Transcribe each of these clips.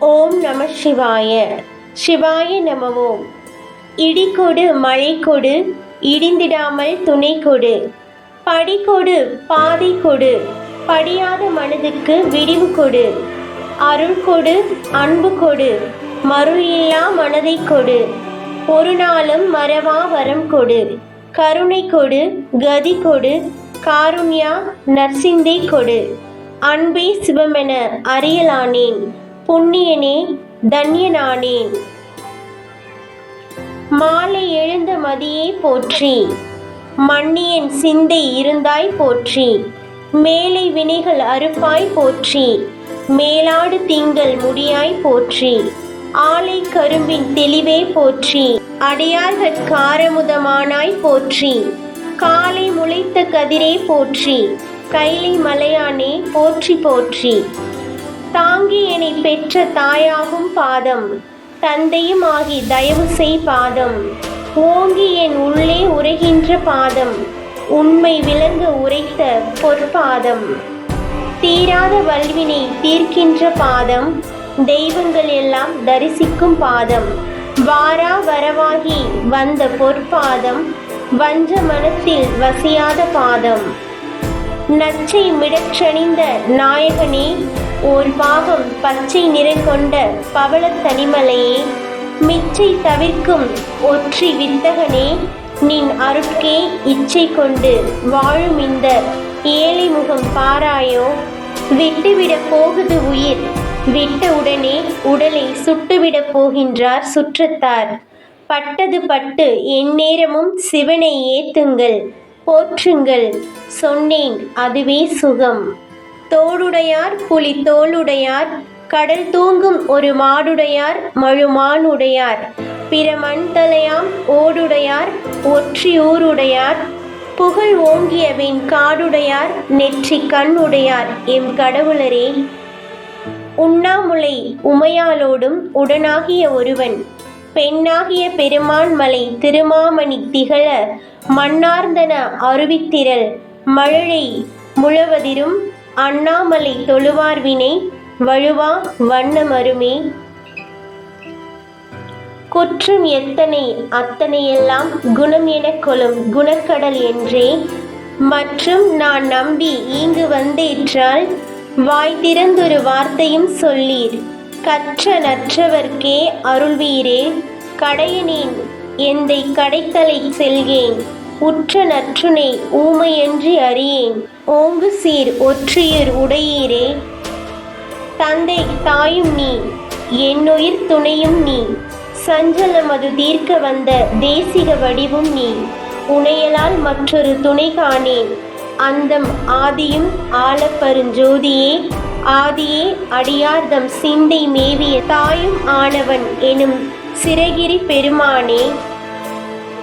ஓம் நம சிவாய. சிவாய நமவோம். இடி கொடு மழை கொடு இடிந்திடாமல் துணை கொடு படி கொடு பாதை கொடு படியாத மனதுக்கு விடிவு கொடு. அருள் கொடு அன்பு கொடு மருள் இல்லா மனதை கொடு. ஒரு நாளும் மறவா வரம் கொடு. கருணை கொடு கதி கொடு காருண்யா நற்சிந்தை கொடு. அன்பே சிவமென அறியலானேன். புண்ணியனே தன்யனானேன். மாலை எழுந்த மதியே போற்றி. மன்னியன் சிந்தை இருந்தாய் போற்றி. மேலை வினைகள் அறுப்பாய் போற்றி. மேலாடு திங்கள் முடியாய் போற்றி. ஆலை கரும்பின் தெளிவே போற்றி. அடையார்கள் காரமுதமானாய் போற்றி. காலை முளைத்த கதிரே போற்றி. கைலை மலையானே போற்றி போற்றி. தாங்கி என்னை பெற்ற தாயாகும் பாதம். தந்தையும் ஆகி தயவு செய் பாதம். ஓங்கி என் உள்ளே உரைகின்ற பாதம். உண்மை விளங்க உரைத்த பொற்பாதம். தீராத வல்வினை தீர்க்கின்ற பாதம். தெய்வங்கள் எல்லாம் தரிசிக்கும் பாதம். வாரா வரவாகி வந்த பொற்பாதம். வஞ்ச மனத்தில் வசியாத பாதம். நச்சை மிடற்றணிந்த நாயகனே ஓர் பாகம் பச்சை நிறங்கொண்ட பவளத் தனிமலையே மிச்சை தவிர்க்கும் ஒற்றி வித்தகனே நின் அருட்கே இச்சை கொண்டு வாழும் இந்த ஏழை முகம் பாராயோ? விட்டுவிடப் போகுது உயிர் விட்ட உடனே உடலை சுட்டுவிடப் போகின்றார் சுற்றத்தார். பட்டது பட்டு எந்நேரமும் சிவனை ஏத்துங்கள் போற்றுங்கள் சொன்னேன் அதுவே சுகம். தோடுடையார் புலி தோளுடையார் கடல் தூங்கும் ஒரு மாடுடையார் மழுமானுடையார். பிற மண் தலையாம் ஓடுடையார் ஒற்றி ஊருடையார். புகழ் ஓங்கியவின் காடுடையார் நெற்றி கண்ணுடையார். எம் கடவுளரே உண்ணாமுலை உமையாலோடும் உடனாகிய ஒருவன். பெண்ணாகிய பெருமான் மலை திருமாமணி திகழ மன்னார்ந்தன அருவித்திரள். மழலை முழவதிரும் அண்ணாமலை தொழுவார் வினை வழுவா வண்ணமருமே. குற்றம் எத்தனை அத்தனையெல்லாம் குணம் எனக் கொளும் குணக்கடல் என்றே. மற்றும் நான் நம்பி இங்கு வந்தேற்றால் வாய் திறந்தொரு வார்த்தையும் சொல்லீர். கற்ற நற்றவர்க்கே அருள்வீரே. கடையனேன் எந்தை கடைத்தலை செல்கேன். உற்ற நற்றுனை ஊமையன்றி அறியேன். ஓங்கு சீர் ஒற்றியர் உடையீரே. தந்தை தாயும் நீ என்னுயிர் துணையும் நீ. சஞ்சலமது தீர்க்க வந்த தேசிக வடிவும் நீ. உனையலால் மற்றொரு துணை காணேன் அந்தம் ஆதியும் ஆலப்பருஞ்சோதியே ஆதியே அடியார்தம் சிந்தை மேவிய தாயும் ஆனவன் எனும் சிறகிரி பெருமானே.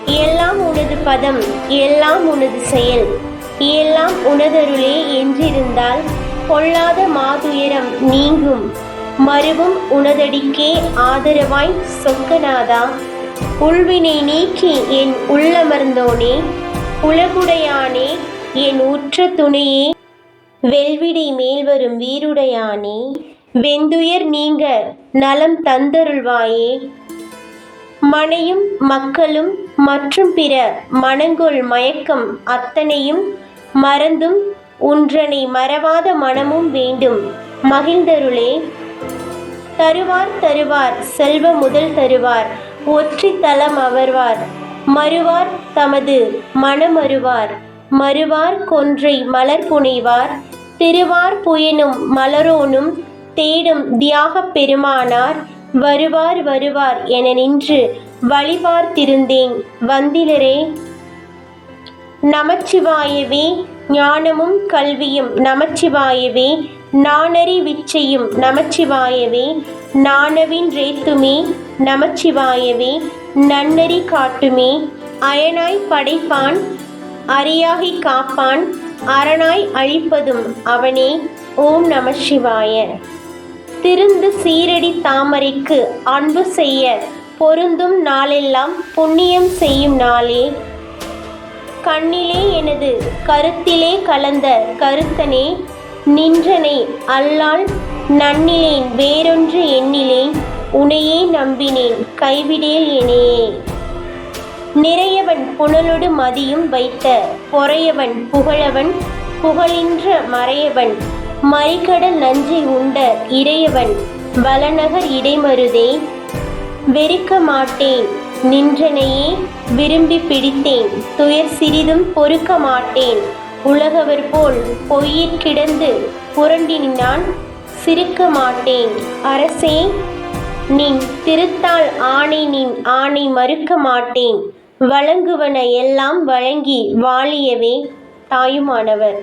எல்லாம் உனது பதம் எல்லாம் உனது செயல். எல்லாம் உனதருளே என்றிருந்தால் பொல்லாத மாதுயரம் நீங்கும். மறுவும் உனதடிக்கே ஆதரவாய் சொக்கநாதா. உள்வினை நீக்கி என் உள்ளமர்ந்தோனே உலகுடையானே என் உற்ற துணையே. வெல்விடை மேல்வரும் வீருடையானே வெந்துயர் நீங்க நலம் தந்தருள்வாயே. மனையும் மக்களும் மற்றும் பிற மனங்கொள் மயக்கம் அத்தனையும் மறந்தும் உன்றனை மறவாத மனமும் வேண்டும். மகிழ்ந்தருளே. தருவார் தருவார் செல்வ முதல் தருவார் ஒற்றி தலம் அவர்வார் மறுவார் தமது மனமருவார் மறுவார் கொன்றை மலர் புனைவார். திருவார் புயனும் மலரோனும் தேடும் தியாகப் பெருமானார். வருவார் வருவார் என நின்று வழிபார்த்திருந்தேன். வந்திலரே. நமச்சிவாயவே ஞானமும் கல்வியும் நமச்சிவாயவே நாணறி விச்சையும் நமச்சிவாயவே நாணவின் ரேத்துமே நமச்சிவாயவே நன்னறி காட்டுமே அயனாய் படைப்பான் அரியாகி காப்பான் அரணாய் அழிப்பதும் அவனே ஓம் நம சிவாய திருந்து சீரடி தாமரைக்கு அன்பு செய்ய பொருந்தும் நாளெல்லாம் புண்ணியம் செய்யும் நாளே கண்ணிலே எனது கருத்திலே கலந்த கருத்தனே நின்றனை அல்லால் நன்னிலேன் வேறொன்று எண்ணிலேன் உனையே நம்பினேன் கைவிடேல் எனையே நிறையவன் புனலொடு மதியும் வைத்த பொறையவன் புகழவன் புகழின்ற மறையவன் மறிகடல் நஞ்சை உண்ட இறையவன் வளநகர் இடைமருதே வெறுக்க மாட்டேன் நின்றனையே விரும்பி பிடித்தேன். துயர் சிறிதும் பொறுக்க மாட்டேன். உலகவர் போல் பொய்யிற் கிடந்து புரண்டினான். சிரிக்க மாட்டேன். அரசே நின் திருத்தால் ஆணை நின் ஆணை மறுக்க மாட்டேன். வழங்குவன எல்லாம் வழங்கி வாழியவே தாயுமானவர்.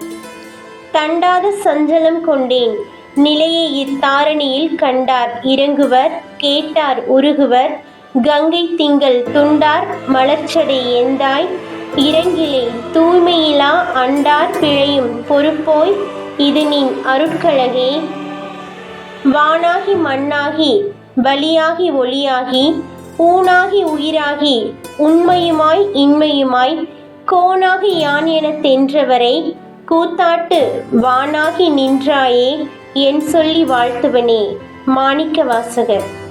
தண்டாத சஞ்சலம் கொண்டேன். நிலையை இத்தாரணியில் கண்டார். இறங்குவர் கேட்டார் உருகுவர். கங்கை திங்கள் துண்டார் மலர்ச்சடை எந்தாய் இறங்கிலே தூய்மையிலா அண்டார் பிழையும் பொறுப்போய் இது நின் அருட்கழகே. வானாகி மண்ணாகி வலியாகி ஒளியாகி ஊனாகி உயிராகி உண்மையுமாய் இன்மையுமாய் கோனாகி யான் எனத் தென்றவரை கூத்தாட்டு வானாகி நின்றாயே என் சொல்லி வாழ்த்துவனே மாணிக்க வாசகர்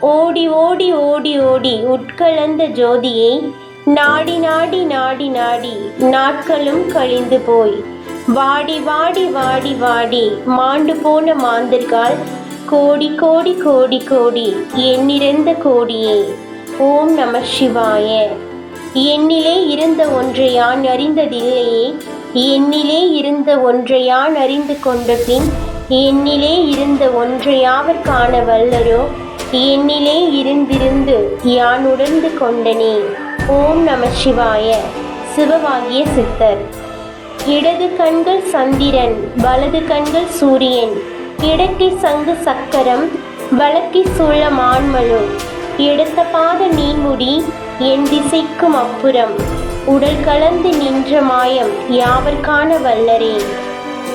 ஓடி ஓடி ஓடி ஓடி உட்கலந்த ஜோதியை நாடி நாடி நாடி நாடி நாட்களும் கழிந்து போய். வாடி வாடி வாடி வாடி மாண்டு போன மாந்தர்கள் கோடி கோடி கோடி கோடி எண்ணிறந்த கோடியே. ஓம் நம சிவாய. என்னிலே இருந்த ஒன்றை யான் அறிந்ததில்லையே. என்னிலே இருந்த ஒன்றை யான் அறிந்து கொண்ட பின் என்னிலே இருந்த ஒன்றையாவர் காண வல்லரோ? என்னிலே இருந்திருந்து யான் உணர்ந்து கொண்டனே. ஓம் நம சிவாய. சிவவாகிய சித்தர். இடது கண்கள் சந்திரன் வலது கண்கள் சூரியன். இடக்கை சங்கு சக்கரம் வழக்கை சூழ மான்மலு. எடுத்த பாத நீமுடி என் திசைக்கும் அப்புறம். உடல் கலந்து நின்ற மாயம் யாவர்கான வல்லரே.